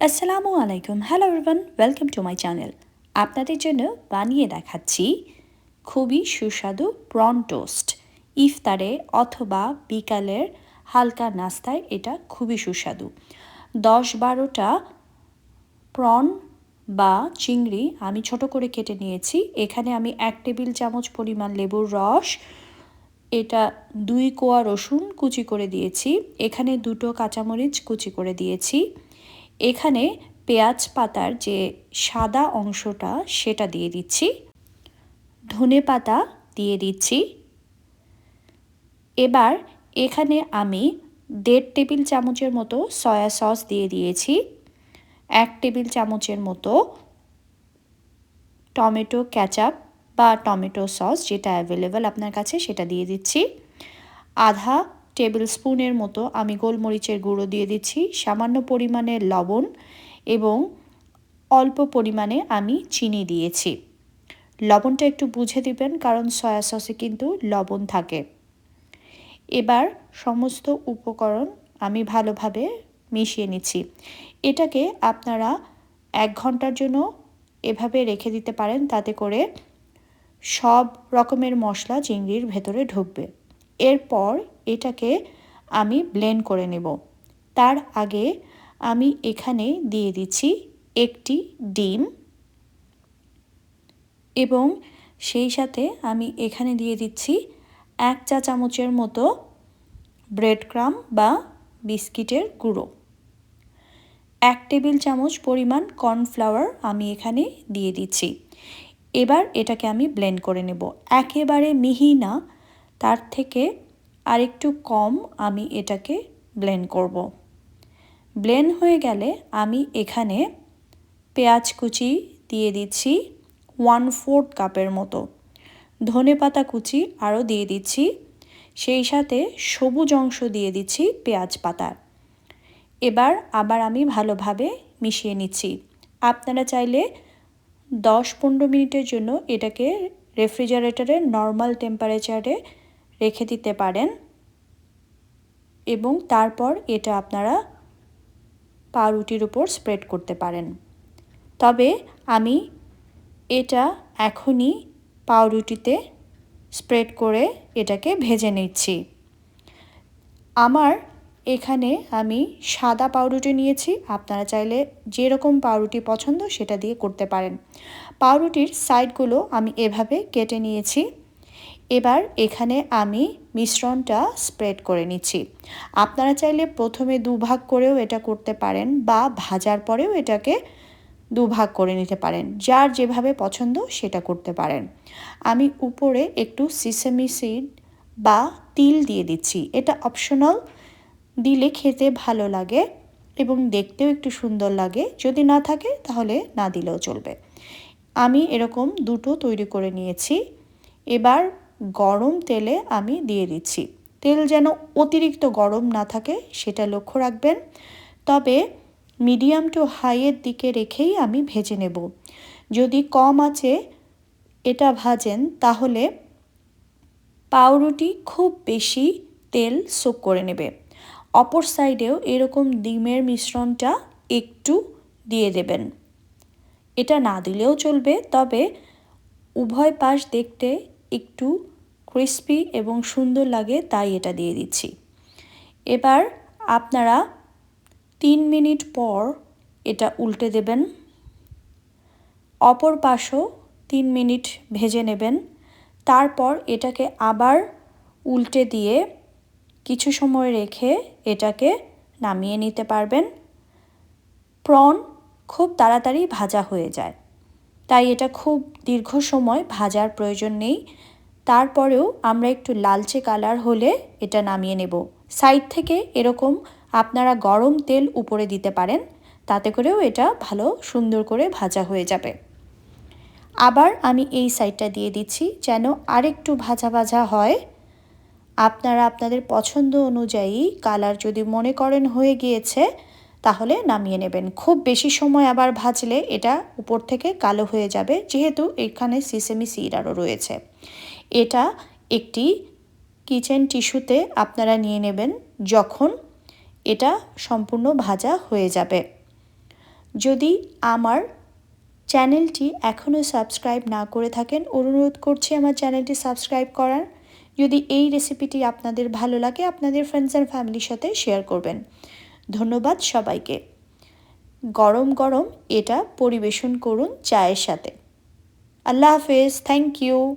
আসসালামু আলাইকুম। Hello everyone welcome to my channel আপনাদের জন্য বানিয়ে দেখাচ্ছি খুবই সুস্বাদু প্রন টোস্ট ইফতারে অথবা বিকালের হালকা নাস্তায় এটা খুবই সুস্বাদু। দশ বারোটা প্রন বা চিংড়ি আমি ছোট করে কেটে নিয়েছি। এখানে আমি এক টেবিল চামচ পরিমাণ লেবুর রস, এটা দুই কোয়া রসুন কুচি করে দিয়েছি। এখানে দুটো কাঁচামরিচ কুচি করে দিয়েছি। এখানে পেঁয়াজ পাতার যে সাদা অংশটা সেটা দিয়ে দিচ্ছি। ধনে পাতা দিয়ে দিচ্ছি। এবার এখানে আমি দেড় টেবিল চামচের মতো সয়া সস দিয়ে দিয়েছি। এক টেবিল চামচের মতো টমেটো ক্যাচাপ বা টমেটো সস যেটা অ্যাভেলেবেল আপনার কাছে সেটা দিয়ে দিচ্ছি। আধা টেবিল স্পুনের মতো আমি গোলমরিচের গুঁড়ো দিয়ে দিচ্ছি, সামান্য পরিমাণে লবণ এবং অল্প পরিমাণে আমি চিনি দিয়েছি। লবণটা একটু বুঝে দিবেন, কারণ সয়া সসে কিন্তু লবণ থাকে। এবার সমস্ত উপকরণ আমি ভালোভাবে মিশিয়ে নিচ্ছি। এটাকে আপনারা এক ঘণ্টার জন্য এভাবে রেখে দিতে পারেন, তাতে করে সব রকমের মশলা চিংড়ির ভেতরে ঢুকবে। এরপর এটাকে আমি ব্লেন্ড করে নেব। তার আগে আমি এখানে দিয়ে দিচ্ছি একটি ডিম এবং সেই সাথে আমি এখানে দিয়ে দিচ্ছি এক চা চামচের মতো ব্রেড ক্রাম বা বিস্কিটের গুঁড়ো। এক টেবিল চামচ পরিমাণ কর্নফ্লাওয়ার আমি এখানে দিয়ে দিচ্ছি। এবার এটাকে আমি ব্লেন্ড করে নেব। একেবারে মিহি না তার থেকে আরেকটু কম আমি এটাকে ব্লেন্ড করব। ব্লেন্ড হয়ে গেলে আমি এখানে পেঁয়াজ কুচি দিয়ে দিচ্ছি ওয়ান ফোর্থ কাপের মতো। ধনে পাতা কুচি আরও দিয়ে দিচ্ছি। সেই সাথে সবুজ অংশ দিয়ে দিচ্ছি পেঁয়াজ পাতার এবার আবার আমি ভালোভাবে মিশিয়ে নিচ্ছি। আপনারা চাইলে দশ পনেরো মিনিটের জন্য এটাকে রেফ্রিজারেটরে নর্মাল টেম্পারেচারে রেখে দিতে পারেন এবং তারপর এটা আপনারা পাউরুটির উপর স্প্রেড করতে পারেন। তবে আমি এটা এখনই পাউরুটিতে স্প্রেড করে এটাকে ভেজে নিচ্ছি। আমার এখানে আমি সাদা পাউরুটি নিয়েছি, আপনারা চাইলে যেরকম পাউরুটি পছন্দ সেটা দিয়ে করতে পারেন। পাউরুটির সাইডগুলো আমি এভাবে কেটে নিয়েছি। এবার এখানে আমি মিশ্রণটা স্প্রেড করে নিচ্ছি। আপনারা চাইলে প্রথমে দুভাগ করেও এটা করতে পারেন বা ভাজার পরেও এটাকে দুভাগ করে নিতে পারেন। যার যেভাবে পছন্দ সেটা করতে পারেন। আমি উপরে একটু সিসেমি সিড বা তিল দিয়ে দিচ্ছি। এটা অপশনাল দিলে খেতে ভালো লাগে এবং দেখতেও একটু সুন্দর লাগে। যদি না থাকে তাহলে না দিলেও চলবে। আমি এরকম দুটো তৈরি করে নিয়েছি। এবার গরম তেলে আমি দিয়ে দিচ্ছি। তেল যেন অতিরিক্ত গরম না থাকে, সেটা লক্ষ্য রাখবেন। তবে মিডিয়াম টু হাইয়ের দিকে রেখেই আমি ভেজে নেব। যদি কম আছে এটা ভাজেন, তাহলে পাউরুটি খুব বেশি তেল সোক করে নেবে। অপর সাইডেও এরকম ডিমের মিশ্রণটা একটু দিয়ে দেবেন। এটা না দিলেও চলবে, তবে উভয় পাশ দেখতে একটু ক্রিস্পি এবং সুন্দর লাগে, তাই এটা দিয়ে দিচ্ছি। এবার আপনারা তিন মিনিট পর এটা উল্টে দেবেন। অপর পাশও তিন মিনিট ভেজে নেবেন। তারপর এটাকে আবার উল্টে দিয়ে কিছু সময় রেখে এটাকে নামিয়ে নিতে পারবেন। প্রন খুব তাড়াতাড়ি ভাজা হয়ে যায়। তাই এটা খুব দীর্ঘ সময় ভাজার প্রয়োজন নেই। তারপরেও আমরা একটু লালচে কালার হলে এটা নামিয়ে নেব। সাইড থেকে এরকম আপনারা গরম তেল উপরে দিতে পারেন, তাতে করেও এটা ভালো সুন্দর করে ভাজা হয়ে যাবে। আবার আমি এই সাইডটা দিয়ে দিচ্ছি যেন আরেকটু ভাজা ভাজা হয়। আপনারা আপনাদের পছন্দ অনুযায়ী কালার যদি মনে করেন হয়ে গিয়েছে তাহলে নামিয়ে নেবেন। খুব বেশি সময় আবার ভাজলে এটা উপর থেকে কালো হয়ে যাবে, যেহেতু এখানে সিসেমি সিড আরও রয়েছে। এটা একটি কিচেন টিস্যুতে আপনারা নিয়ে নেবেন যখন এটা সম্পূর্ণ ভাজা হয়ে যাবে। যদি আমার চ্যানেলটি এখনও সাবস্ক্রাইব না করে থাকেন, অনুরোধ করছি আমার চ্যানেলটি সাবস্ক্রাইব করার। যদি এই রেসিপিটি আপনাদের ভালো লাগে, আপনাদের ফ্রেন্ডস অ্যান্ড ফ্যামিলির সাথে শেয়ার করবেন। ধন্যবাদ সবাইকে। গরম গরম এটা পরিবেশন করুন চায়ের সাথে। আল্লাহ হাফেজ থ্যাংক ইউ